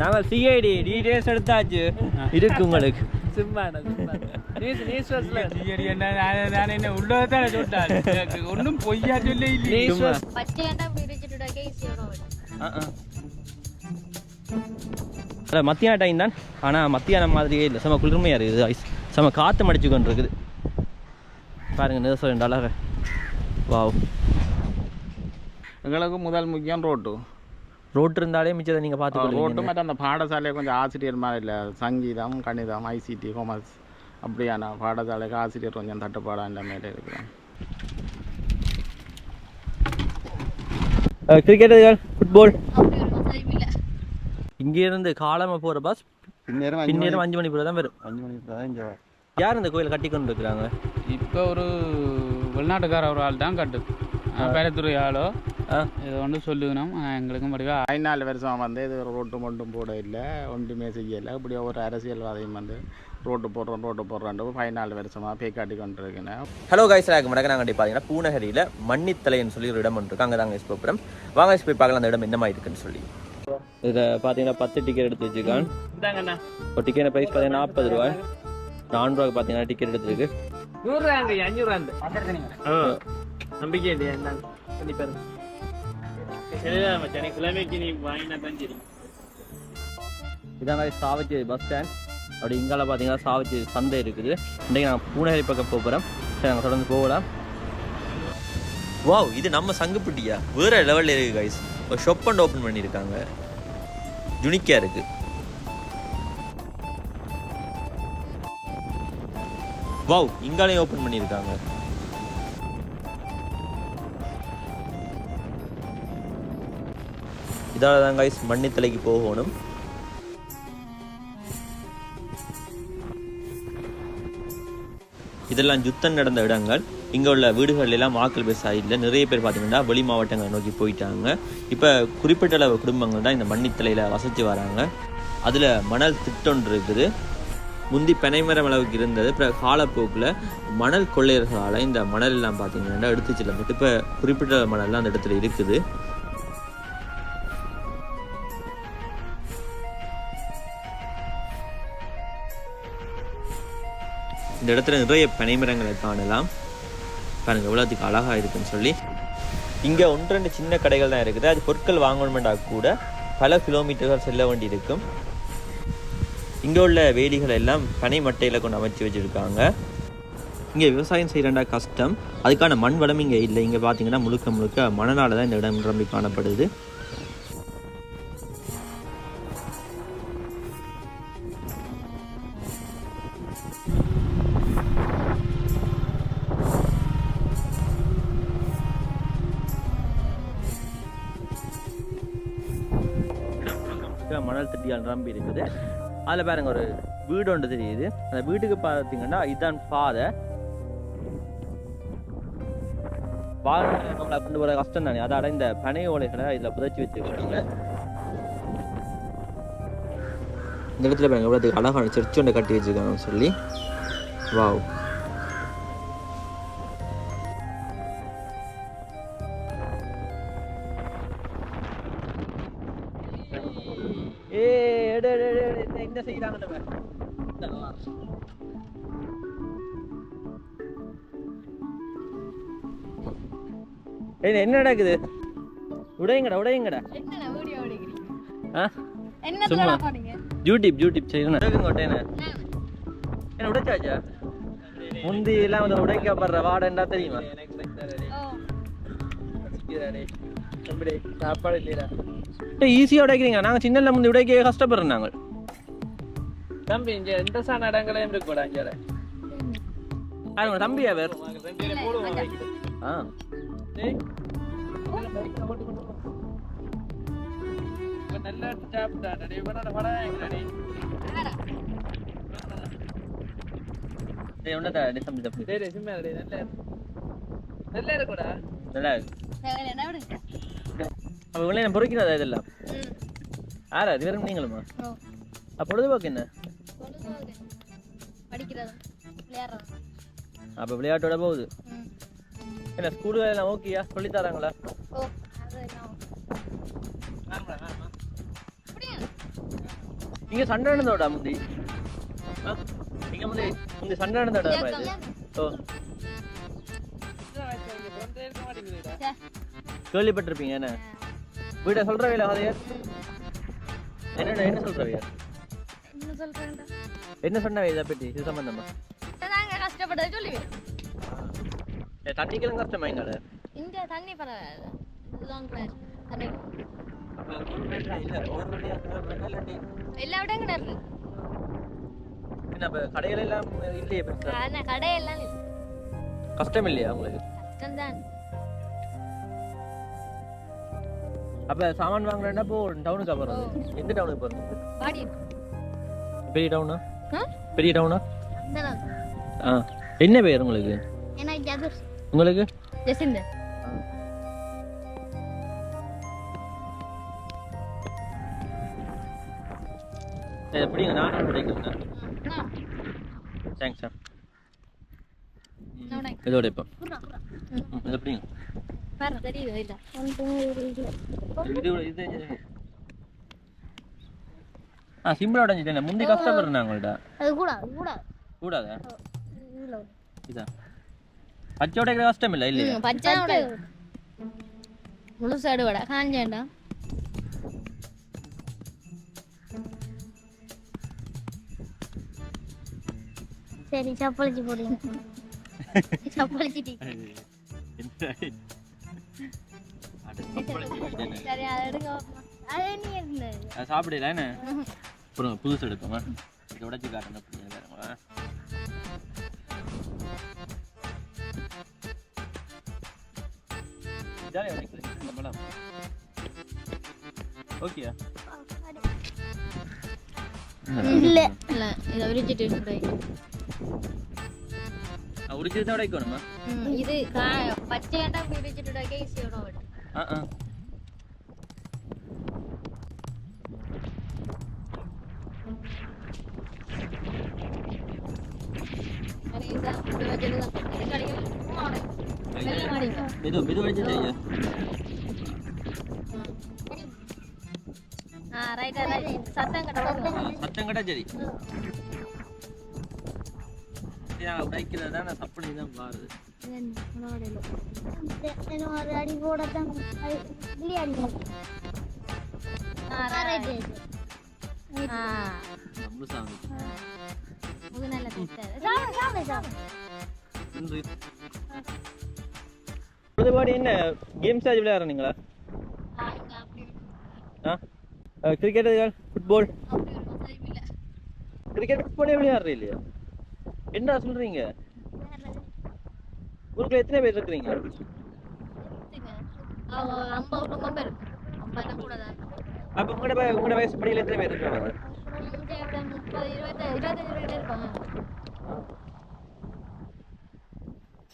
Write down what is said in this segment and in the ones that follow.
நாங்கள் CID details எடுத்தாச்சு. இருக்கு உங்களுக்கு. ஒன்றும் பொய்யா சொல்ல இல்லையே. சும்மா. மத்தியான டைம் தான். ஆனால் மத்தியானம் மாதிரியே இல்லை. செம குளிர்மையாக இருக்குது ஐஸ் செம காற்று மடிச்சு கொண்டு இருக்குது பாருங்க நிதர்சனம் ரெண்டு அழக வாவ் எங்களுக்கு முதல் முக்கியம் ரோட்டு. ரோட் இருந்தாலே மிச்சத்தை நீங்கள் ரோட்டு பார்த்துக்கொள்ளுங்க மற்ற அந்த பாடசாலையை கொஞ்சம் ஆசிரியர் மாதிரி இல்லை. சங்கீதம் கணிதம் ஐசிடி காமர்ஸ் அப்படியான பாடசாலைக்கு ஆசிரியர் கொஞ்சம் தட்டுப்பாடாக இந்த மாதிரி இருக்கிறோம் கிரிக்கெட்டுகள் ஃபுட்பால் இங்கேருந்து காலமாக போகிற பஸ் பின்னேரம் பின்னேரம் அஞ்சு மணி போல தான் வரும். அஞ்சு மணி தான் இங்கே யார் இந்த கோயிலை கட்டி கொண்டு இருக்கிறாங்க? இப்போ ஒரு வெளிநாட்டுக்கார ஒரு ஆள் தான் கட்டு. பேரத்துறை ஆளோ இது ஒன்று சொல்லுகணும் எங்களுக்கும் படிவா. பதினாலு வருஷம் வந்து இது ரோட்டு மட்டும் போட இல்லை. ஒன்றுமே செய்யலை. இப்படி ஒரு அரசியல்வாதியும் வந்து ரோட்டு போடுறோம் ரோட்டு போடுறோன்ட்டு பதினாலு வருஷமாக பேய் காட்டி கொண்டு இருக்கேன் ஹலோ கைஸ் எனக்கு மடக்க நாங்கள் பார்த்தீங்கன்னா பூனகரியில் மன்னித்தலைன்னு சொல்லி ஒரு இடம் ஒன்று இருக்கு. அங்கே தாங்க போகிறோம் வாங்க போய் பார்க்கலாம் அந்த இடம் என்ன மாதிரி இருக்குன்னு சொல்லி. இதில் பார்த்தீங்கன்னா பத்து டிக்கெட் எடுத்து வச்சுருக்கான் ஒரு டிக்கெட் ப்ரைஸ் பார்த்தீங்கன்னா நாற்பது ரூபாய். நானூறுவாக்கு பார்த்தீங்கன்னா டிக்கெட் எடுத்துருக்கு. நூறுரூவாங்க அஞ்சூறுவாந்து நம்பிக்கை இல்லையா? என்ன கண்டிப்பாக சரிதான் மச்சான் கிழமைக்கு நீ வாங்கினா தான் சரி இதாங்க சாவச்சி பஸ் ஸ்டாண்ட் அப்படி இங்கால பார்த்தீங்கன்னா சாவச்சி சந்தை இருக்குது இன்றைக்கு நாங்கள் பூனகரி பக்கம் போகிறோம் சரி நாங்கள் தொடர்ந்து போகலாம் வாவ் இது நம்ம சங்குப்பிட்டியா வேற லெவலில் இருக்கு கைஸ் ஒரு ஷாப் அண்ட் ஓப்பன் பண்ணியிருக்காங்க யுனிக்காக இருக்கு வாவ் இங்காலையும் ஓப்பன் பண்ணியிருக்காங்க இதால் தான் கைஸ் மண்ணித்தலைக்கு போகணும். இதெல்லாம் யுத்தம் நடந்த இடங்கள். இங்கே உள்ள வீடுகள் எல்லாம் வாக்கள் பெருசாக இல்லை நிறைய பேர் பார்த்தீங்கன்னா வெளி மாவட்டங்களை நோக்கி போயிட்டாங்க. இப்போ குறிப்பிட்ட அளவு குடும்பங்கள் தான் இந்த மண்ணித்தலையில் வசித்து வராங்க. அதில் மணல் திட்டொன்று இருக்குது. முந்தி பனைமரம் அளவுக்கு இருந்தது. அப்புறம் காலப்போக்கில் மணல் கொள்ளையர்களால் இந்த மணல் எல்லாம் பார்த்தீங்கன்னா எடுத்து செல்லப்பட்டு இப்போ குறிப்பிட்ட மணல்லாம் அந்த இடத்துல இருக்குது. இந்த இடத்துல நிறைய பனைமரங்களை காணலாம். பாருங்கள் எவ்வளோத்துக்கு அழகாக இருக்குன்னு சொல்லி. இங்கே ஒன்று ரெண்டு சின்ன கடைகள் தான் இருக்குது. அது பொருட்கள் வாங்கணுமெண்டா கூட பல கிலோமீட்டர்கள் செல்ல வேண்டி இருக்கும் இங்கே உள்ள வேலிகள் எல்லாம் பனை மட்டையில் கொண்டு அமைச்சு வச்சுருக்காங்க. இங்கே விவசாயம் செய்கிறண்டா கஷ்டம். அதுக்கான மண் வளம் இங்கே இல்லை. இங்கே பார்த்தீங்கன்னா முழுக்க முழுக்க மணலால் தான் இந்த இடம் நிரம்பி காணப்படுது. இருக்கிற மணல் நிரம்பி இருக்குது. அதில் பாருங்க ஒரு வீடு ஒன்று தெரியுது. அந்த வீட்டுக்கு பார்த்தீங்கன்னா இதுதான் பாதை வாகனம் நம்மளை கொண்டு வர கஷ்டம் தானே அதோட இந்த பனை ஓலைகளை இதில் புதைச்சி வச்சுருக்காங்க. இந்த இடத்துல பாருங்க எவ்வளோத்துக்கு அழகான சர்ச் ஒன்று கட்டி வச்சிருக்காங்கன்னு சொல்லி. வாவ் என்ன நடக்குது? உடையுங்கடா உடையுங்கடா. ஆ? என்ன சும்மா. யூடியூப் யூடியூப் செய்யணும் உடைக்குங்க ஒட்டேன என்ன? உடைச்சாச்சா? முந்தி எல்லாம் வந்து உடைக்கப்படுற வாடண்டா தெரியுமா? ஓ. சாப்பாடு இல்லையா ஈஸியாக உடைக்கிறீங்க. நாங்கள் சின்னல முந்தி உடைக்க கஷ்டப்படுறோம் நாங்கள் தம்பி இங்க எந்த சாண இடங்களையும் இருக்க கூட அங்கே யாருங்க தம்பியா வேறு? ஆ. நல்லா சாப்பிட்டாடா இவனோட படம் எங்கடி டேய் உன்னதா? டேய் சரி சும்மா ரெடி நல்லா நல்லா இருக்குடா. நல்லா இருக்கு என்ன விடுங்க பொறுக்கிறதா இதெல்லாம். யாரா அது வெறும் நீங்களுமா? அப்போ பொழுதுபோக்கு என்ன. படிக்கிறது விளையாடுறது. அப்போ விளையாட்டோட போகுது. என்ன ஸ்கூல்ல எல்லாம் ஓகேயா சொல்லி தராங்களா? இங்க சண்டை நடந்தோடா முந்தி? இங்க முந்தி இங்க சண்டை நடந்தோடா இது ஓ. கேள்விப்பட்டிருப்பீங்க என்ன? வீட்டை சொல்ற வேலை ஆதையர் என்ன என்ன சொல்ற வேலையா என்ன சொன்ன இதை பற்றி இது சம்பந்தமா? கஷ்டப்பட்டது சொல்லுவேன். தண்ணிக்கெல்லாம் கஷ்டமா எங்கால இந்த தண்ணி பரவாயில்ல. இதுதான் தண்ணி. எல்லா விட கிணறு என்ன கடைகள் எல்லாம் இல்லையே பெருசா? கடையெல்லாம். கஷ்டம் இல்லையா உங்களுக்கு? கஷ்டம்தான். அப்ப சாமான் வாங்குறேன்னா இப்போ டவுனுக்கு போறது? எந்த டவுனுக்கு போறது? பெரிய டவுனா? பெரிய டவுனா? என்ன பேர் உங்களுக்கு? எனக்கு உங்களுக்கு? ஜெசிந்த எப்படிங்க நானும் கிடைக்கிறேன் தேங்க்ஸ் சார் இதோட இப்போ இது எப்படிங்க ஆ சிம்பிளா உடஞ்சிட்டேன் முந்தி கஷ்டப்படுறேன் உங்கள்ட்ட அது கூட கூட கூடாதா இதா பச்சை உடைக்கிற கஷ்டம் இல்லை இல்லையா பச்சை முழுசாடு வடை காஞ்சேண்டா சரி சப்பளிச்சு போடுங்க சாப்பிடல என்ன அப்புறம் புதுசு எடுப்போமா இதை உடைச்சு காட்டுங்க ஜாலியாக இந்த படம் ஓகேயா? இல்ல. இல்ல இதை விரிச்சிட்டு கூட உடிச்சு தான் உடைக்கணுமா? இது கா- பச்சையாண்டா அப்படி விரிச்சிட்டு ஈஸியோட வரும் ஆ ஆ மெது மெது உடைச்சு செய்ய சத்தம் கட்ட சத்தம் கடை சரி உடைக்கிறது தான் நான் சப்பனை தான் மாறுது அடி போடத்தான் நம்ம சாமி. பொழுதுபாடு என்ன கேம்ஸ் ஆச்சு விளையாடுறீங்களா ஆ கிரிக்கெட் ஃபுட்பால் கிரிக்கெட் ஃபுட்பாலே விளையாடுறீ இல்லையா என்ன சொல்றீங்க ஊருக்குள்ள எத்தனை பேர் இருக்கிறீங்க அப்ப உங்களோட உங்களோட வயசு படியில் எத்தனை பேர் இருக்கிறாங்க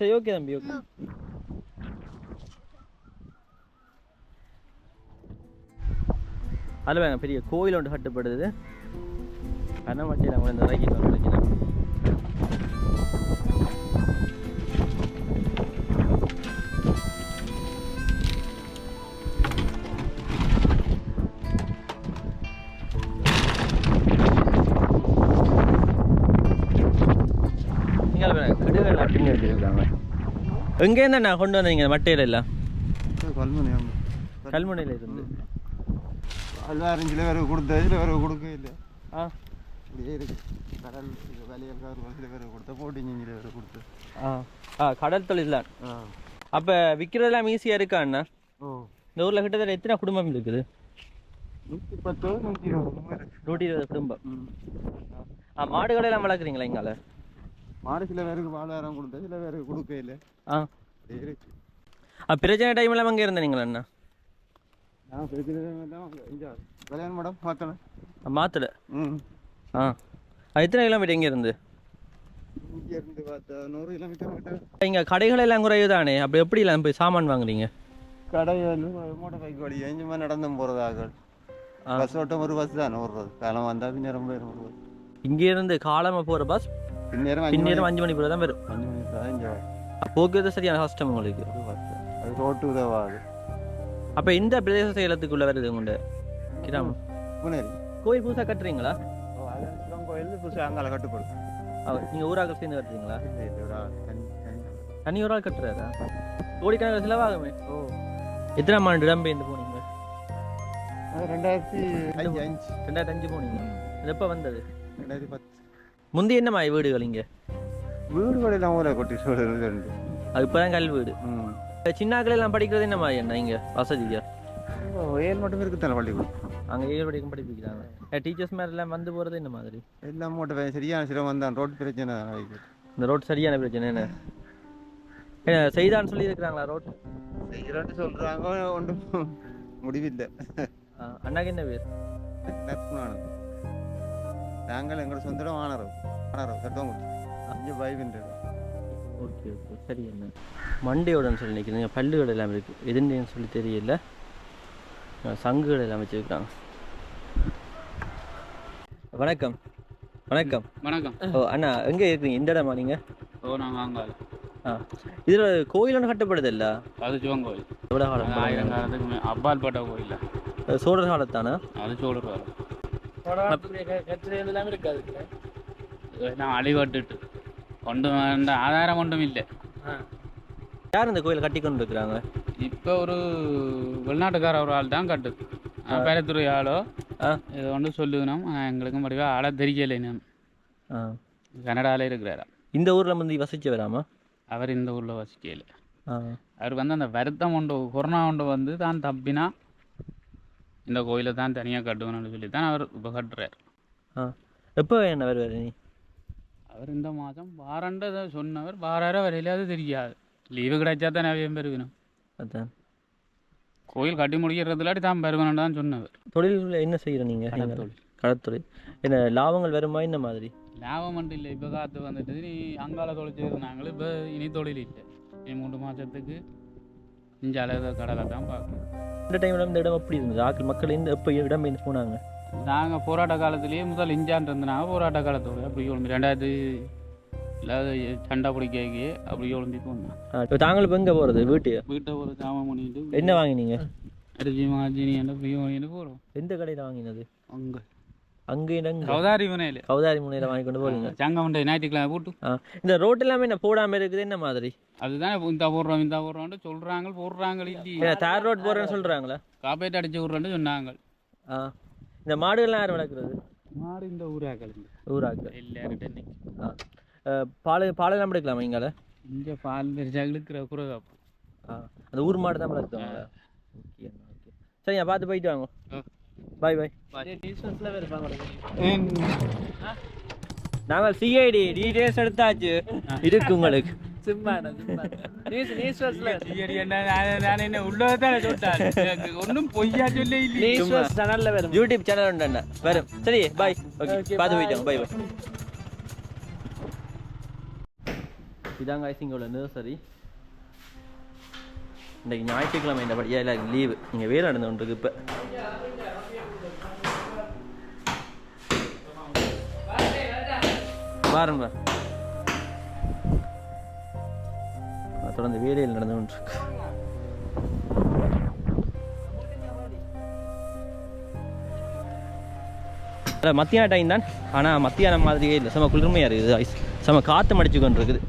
சரி ஓகே தம்பி ஓகே அதில் வேங்க பெரிய கோயில் ஒன்று கட்டப்படுது. கண்ணமாட்டியில் அவங்க இந்த இறக்கி வந்துச்சுன்னா நீங்கள் கடுகள் அப்படின்னு வச்சுருக்காங்க. எங்கேருந்து நான் கொண்டு வந்தீங்க மட்டையில எல்லாம்? கல்முனை கல்முனையில இருந்து. எல்லாரும் சில பேருக்கு கொடுத்த சில பேருக்கு கொடுக்க இல்லை ஆ இப்படியே இருக்கு கடல் இது வேலையக்காரர்கள் சில பேருக்கு கொடுத்த போட்டிங்க சில பேருக்கு கொடுத்து ஆ ஆ கடல் தொழில் தான் ஆ அப்போ விற்கிறதெல்லாம் ஈஸியாக இருக்கா அண்ணா ஓ இந்த ஊரில் கிட்டத்தட்ட எத்தனை குடும்பம் இருக்குது நூற்றி பத்து நூற்றி இருபது நூற்றி இருபது குடும்பம் ம் ஆ மாடுகளை எல்லாம் வளர்க்குறீங்களா இங்கால மாடு சில பேருக்கு வாழ்வாரம் கொடுத்த சில பேருக்கு கொடுக்க இல்லை ஆ இருக்கு ஆ பிரச்சனை டைம்லாம் அங்கே இருந்தீங்களா அண்ணா கல்யாணம் மேடம் பார்த்தேன் மாத்தல? ம். ஆ. எத்தனை கிலோமீட்டர் இங்கே இருந்து? இங்கே இருந்து பார்த்தா நூறு கிலோமீட்டர் கிட்ட. இங்கே கடைகள் எல்லாம் குறைவு தானே அப்போ எப்படி எல்லாம் போய் சாமான் வாங்குறீங்க? கடை வந்து மோட்டர் பைக் வழி எஞ்சுமா நடந்தும் போகிறதாக. பஸ் ஓட்டம் ஒரு பஸ் தான் ஓடுறது காலம் வந்தால் பின்னேரம் போயிடும் ஒரு பஸ் இங்கே இருந்து காலமாக போகிற பஸ் பின்னேரம் பின்னேரம் அஞ்சு மணி போல தான் வரும். அஞ்சு மணி தான் இங்கே. போக்குவரத்து சரியான கஷ்டம் உங்களுக்கு. அது ரோட்டு உதவாது. அப்போ இந்த பிரதேச சேலத்துக்குள்ளே வருது உங்கள்கிட்ட கிராமம். புனேரி கோயில் புதுசாக கட்டுறீங்களா? கோயில் புதுசாக அங்கால கட்டுப்படும் நீங்கள் ஊராக சேர்ந்து கட்டுறீங்களா? தனி ஒரு ஆள் கட்டுறாரா? கோடிக்கணக்கில் செலவாகுமே. ஓ. எத்தனை ஆண்டு இடம்பெயர்ந்து போனீங்க? அது ரெண்டாயிரத்தி அஞ்சு ரெண்டாயிரத்தி அஞ்சு போனீங்க. எப்போ வந்தது? ரெண்டாயிரத்தி பத்து. முந்தி என்ன மாதிரி வீடுகள் இங்கே? வீடுகள் எல்லாம் ஊரில் கொட்டி சொல்லுறது அது இப்போ தான் கல் வீடு. ம். சின்னாக்கள் எல்லாம் படிக்கிறது என்ன மாதிரி என்ன இங்கே வசதியா ஏழு மட்டும் இருக்குதானே பள்ளிக்கூடம்? அங்கே ஏழு படிக்கும் படிப்பிக்கிறாங்க. டீச்சர்ஸ் மாதிரி எல்லாம் வந்து போகிறது என்ன மாதிரி? எல்லாம் மட்டும் சரியான சிரமம் தான் ரோட் பிரச்சனை தான். இந்த ரோட் சரியான பிரச்சனை என்ன? என்ன செய்தான்னு சொல்லி இருக்கிறாங்களா ரோட் செய்கிறோன்னு சொல்கிறாங்க ஒன்றும் முடிவில்லை. அண்ணாக்கு என்ன பேர்? நாங்கள் எங்களோட சொந்த இடம் ஆனரம் ஆனரம் கட்டவங்குடி அஞ்சு பயவின்றது ஓகே ஓகே. சரி என்ன? மண்டையோடன்னு சொல்லி நிற்கிறீங்க பல்லுகள் எல்லாம் இருக்குது எதுன்னு சொல்லி தெரியல. அஹ் சங்குகள் எல்லாம் வச்சுருக்காங்க. வணக்கம். வணக்கம். வணக்கம். ஓ அண்ணா எங்கே இருக்கிறீங்க இந்த இடமா நீங்கள் ஓ நாங்கள் அங்கே ஆ. இதில் கோயில் ஒன்று கட்டப்படுது இல்லை அது சிவன் கோயில். எவ்வளோ காலம் ஆயிரம் காலத்துக்கு அப்பால் பட்ட கோயில் சோழர் காலத்தானா? அது சோழர் கட்டுறது எல்லாம் இருக்காது நான் அழிவட்டுட்டு. ஒன்றும் அந்த ஆதாரம் ஒன்றும் இல்லை. யார் இந்த கோயில் கட்டி கொண்டு இருக்கிறாங்க இப்போ ஒரு வெளிநாட்டுக்கார ஒரு ஆள் தான் கட்டுது. பேரத்துறை ஆளோ. இதை ஒன்று சொல்லுவினோம் எங்களுக்கும் படிவா. ஆளை தெரியலை ஆ. கனடாவில் இருக்கிறாரா? இந்த ஊரில் வந்து வசிச்சு வராமா அவர் இந்த ஊரில் வசிக்கல. அவர் வந்து அந்த வருத்தம் உண்டு கொரோனா உண்டு வந்து தான் தப்பினா இந்த கோயிலை தான் தனியாக கட்டுவேன்னு சொல்லி தான் அவர் இப்போ கட்டுறார் எப்போ என்ன வருவார் நீ அவர் இந்த மாதம் வாரண்டதை சொன்னவர் வாரார வரையில அது தெரியாது லீவு கிடைச்சா தான் நிறைய பெருகணும் அதான் கோயில் கட்டி முடிக்கிறதுலாட்டி தான் பெருகணும் தான் சொன்னவர் தொழில் என்ன செய்கிற நீங்கள் கடத்தொழில். கடத்தொழில் என்ன லாபங்கள் வருமா இந்த மாதிரி லாபம் மட்டும் இல்லை இப்போ காற்று வந்துட்டு நீ அங்கால தொழில் நாங்களும் இப்போ இனி தொழில் இல்லை இனி மூன்று மாதத்துக்கு இஞ்ச அளவு கடலை தான் பார்க்கணும் இந்த டைமில் இந்த இடம் எப்படி இருந்தது மக்கள் இந்த எப்போ இடம் போனாங்க நாங்கள் போராட்ட காலத்திலேயே முதல் இஞ்சான் இருந்தாங்க போராட்ட காலத்தோட அப்படி ஒழும்பி ரெண்டாயிரத்தி இல்லாத சண்டை பிடிக்க அப்படி ஒழும்பி போனோம் இப்போ தாங்கள் இப்போ எங்கே போகிறது வீட்டு? வீட்டை ஒரு சாமம் பண்ணிட்டு என்ன வாங்கினீங்க? அரிசி மாஜினி என்ன போய் வாங்கிட்டு போகிறோம் எந்த கடையில் வாங்கினது? அங்கே. அங்கே கௌதாரி முனையில். கௌதாரி முனையில் வாங்கி கொண்டு சங்கமண்டை ஞாயிற்றுக்கிழமை போட்டு. இந்த ரோட் எல்லாமே என்ன போடாமல் இருக்குது என்ன மாதிரி? அதுதான் இந்த போடுறோம் இந்த போடுறோம்னு சொல்கிறாங்க போடுறாங்க தார் ரோட் போடுறேன்னு சொல்கிறாங்களா காப்பேட் அடிச்சு விட்றோன்னு சொன்னாங்க. ஆ. இந்த மாடுகள்லாம் யார் வளர்க்குறது? மாறி இந்த ஊராக்கள் ஊராக்கள். அஹ், பால் பாலெல்லாம் எடுக்கலாமா இங்கால? இங்கே பால் இழுக்கிற குறகாப்பு. ஆ. அந்த ஊர் மாடு தான் வளர்த்துவாங்களா? Okay okay. சரிங்க பார்த்து போயிட்டு வாங்க. பாய் பாய். நாங்கள் சிஐடி டீடைல்ஸ் எடுத்தாச்சு. இருக்கு உங்களுக்கு. நியூஸ்ல நான் என்ன வரும். யூடியூப் சேனல் உண்டு வரும். சரி பாய் ஓகே பார்த்து போயிட்டு வாங்க பாய் பாய் இதாங்க ஐசிங்கோட நர்சரி இன்றைக்கு ஞாயிற்றுக்கிழமை இந்த படியா எல்லாருக்கும் லீவு இங்கே வேலை நடந்து கொண்டிருக்கு இப்போ. பாருங்க தொடர்ந்து வேலையில் நடந்து கொண்டிருக்கு. இல்லை மத்தியான டைம் தான். ஆனால் மத்தியானம் மாதிரியே இல்லை. செம குளிர்மையாக இருக்குது ஐஸ் செம காற்று மடிச்சு கொண்டு இருக்குது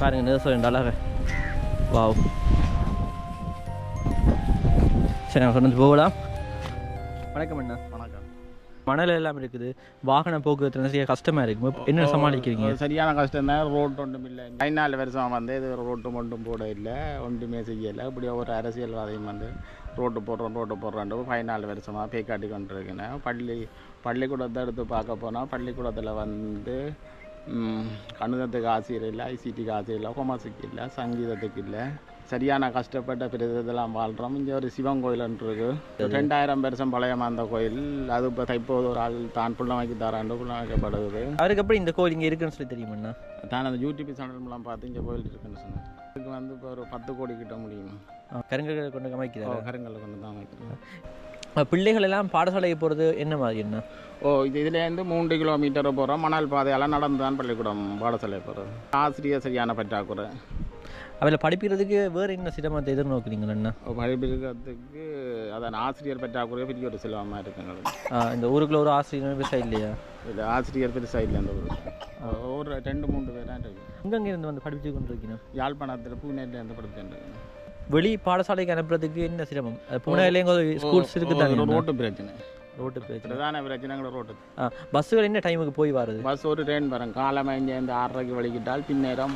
பாருங்க நர்சரி அழக. வாவ். சரி நான் சொன்னது போகலாம். வணக்கம் அண்ணா. மணல் எல்லாம் இருக்குது. வாகன போக்குவரத்து நிறைய கஷ்டமாக இருக்கும் என்ன சமாளிக்கிறீங்க? சரியான கஷ்டம் தான். ரோட் ஒன்றும் இல்லை. பதினாலு வருஷம் வந்து இது ரோட்டும் ரோட்டு போட இல்லை. ஒன்றுமே செய்யலை. இப்படி ஒரு அரசியல்வாதியும் வந்து ரோட்டு போடுறோம் ரோட்டு போடுறோன்ற பதினாலு வருஷமாக பே காட்டி கொண்டிருக்கேன் பள்ளி பள்ளிக்கூடத்தை எடுத்து பார்க்க போனால் பள்ளிக்கூடத்தில் வந்து கணிதத்துக்கு ஆசிரியர் இல்லை ஐசிடிக்கு ஆசிரியர் இல்லை கொமர்ஸுக்கு இல்லை சங்கீதத்துக்கு இல்லை. சரியான கஷ்டப்பட்ட பிரதேசத்தெல்லாம் வாழ்கிறோம் இங்கே ஒரு சிவன் கோயில் ஒன்று இருக்கு. ரெண்டாயிரம் வருஷம் பழையமா அந்த கோயில். அது இப்போ இப்போது ஒரு ஆள் தான் புள்ளமைக்கு தராண்டு புள்ளமைக்கப்படுது அவருக்கு எப்படி இந்த கோயில் இங்கே இருக்குன்னு சொல்லி தெரியுமாண்ணா தான் அந்த யூடியூப் சேனல்லாம் பார்த்து இங்கே கோயில் இருக்குன்னு சொன்னேன் இதுக்கு வந்து இப்போ ஒரு பத்து கோடி கிட்ட முடியும். கருங்கல்களை கொண்டு அமைக்கிறார்? கருங்கல்ல கொண்டு தான் வைக்கிறேன் பிள்ளைகள் எல்லாம் பாடசாலைக்கு போகிறது என்ன மாதிரி என்ன ஓ இது இதுலேருந்து மூன்று கிலோமீட்டர் போகிறோம் மணல் பாதையெல்லாம் நடந்து தான் பள்ளிக்கூடம் பாடசாலை போகிறது ஆசிரியர் சரியான பற்றாக்குறை. அதில் படிப்பிக்கிறதுக்கு வேறு என்ன சிரமத்தை எதிர்நோக்குறீங்களா படிப்பிக்கிறதுக்கு அதான் ஆசிரியர் பற்றாக்குறையே பெரிய ஒரு செல்வமாக இருக்குங்க. இந்த ஊருக்குள்ள ஒரு ஆசிரியர் விவசாயம் இல்லையா இது ஆசிரியர் பெருசாக இல்லை அந்த ஊருக்கு ஒரு ரெண்டு மூணு பேர் தான் இருக்கு. எங்கெங்க இருந்து வந்து படிச்சு கொண்டு இருக்கணும் யாழ்ப்பாணத்தில் பூனேலேருந்து படிச்சுட்டு இருக்கேன். வெளி பாடசாலைக்கு அனுப்புறதுக்கு என்ன சிரமம்? பூனாலேயும் ஸ்கூல்ஸ் இருக்கு தானே ரோட்டு பிரச்சனை. ரோட்டு பிரச்சனை பிரதான பிரச்சனைகள் ரோட்டு. ஆ பஸ்ஸுகள் என்ன டைமுக்கு போய் வருது? பஸ் ஒரு ட்ரெயின் வரும். காலமாக இங்கே இந்த ஆறரைக்கு வலிக்கிட்டால் பின்னேரம்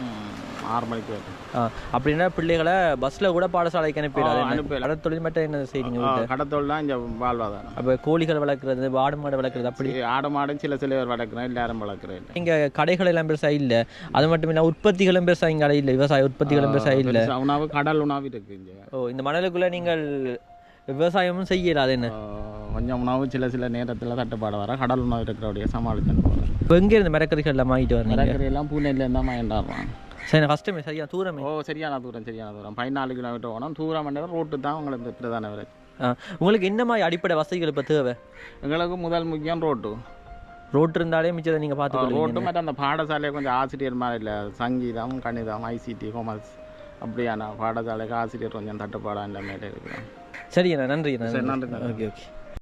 ஆறு மணிக்கு வரும். ஆ, அப்படின்னா பிள்ளைகளை பஸ்ல கூட பாடசாலைக்கு அனுப்பிடாது ஆ, அனுப்பல. கடத்தொழில் மட்டும் என்ன செய்றீங்க கடத்தொழில் தான் இங்கே வாழ்வாதாரம். அப்போ கோழிகள் வளர்க்குறது ஆடு மாடு வளர்க்குறது அப்படி? ஆடு மாடு சில சில பேர் வளர்க்குறேன் எல்லாரும் வளர்க்குறேன். இங்க கடைகள் எல்லாம் பெருசா இல்ல. அது மட்டும் இல்ல உற்பத்திகளும் பெருசா இங்க இல்ல. விவசாய உற்பத்திகளும் பெருசா இல்ல. உணவு கடல் உணவு இருக்கு இங்கே. ஓ இந்த மணலுக்குள்ள நீங்கள் விவசாயமும் செய்யலாது என்ன? கொஞ்சம் உணவு சில சில நேரத்தில் தட்டுப்பாடு வர கடல் உணவு இருக்கிறபடியே சமாளிச்சுட்டு போகிறேன் இப்போ எங்க இருந்து மரக்கறிகள் எல்லாம் வாங்கிட்டு வரீங்க? மரக்கறி எல்லாம் பூனேலேருந்து தான் வாங்கிட்டாடுறான் சரி கஷ்டமே சரியா தூரமே ஓ சரியான தூரம் சரியான தூரம். பதினாலு கிலோமீட்டர் போனோம் தூரம் ரோட்டு தான் உங்களுக்கு பிரதான விலை. உங்களுக்கு என்ன மாதிரி அடிப்படை வசதிகள் இப்போ தேவை? எங்களுக்கு முதல் முக்கியம் ரோட்டு ரோட் இருந்தாலே மிச்சத்தை நீங்க ரோட்டு பார்த்துக்கொள்வீங்க மட்டும் அந்த பாடசாலையை கொஞ்சம் ஆசிரியர் மாதிரி இல்லை. சங்கீதம் கணிதம் ஐசிடி காமர்ஸ் அப்படியான பாடசாலைக்கு ஆசிரியர் கொஞ்சம் தட்டுப்பாடாக இந்த மாதிரி இருக்கிறேன் சரி அண்ணா நன்றி அண்ணா சரி, நன்றி, நன்றி. Okay okay.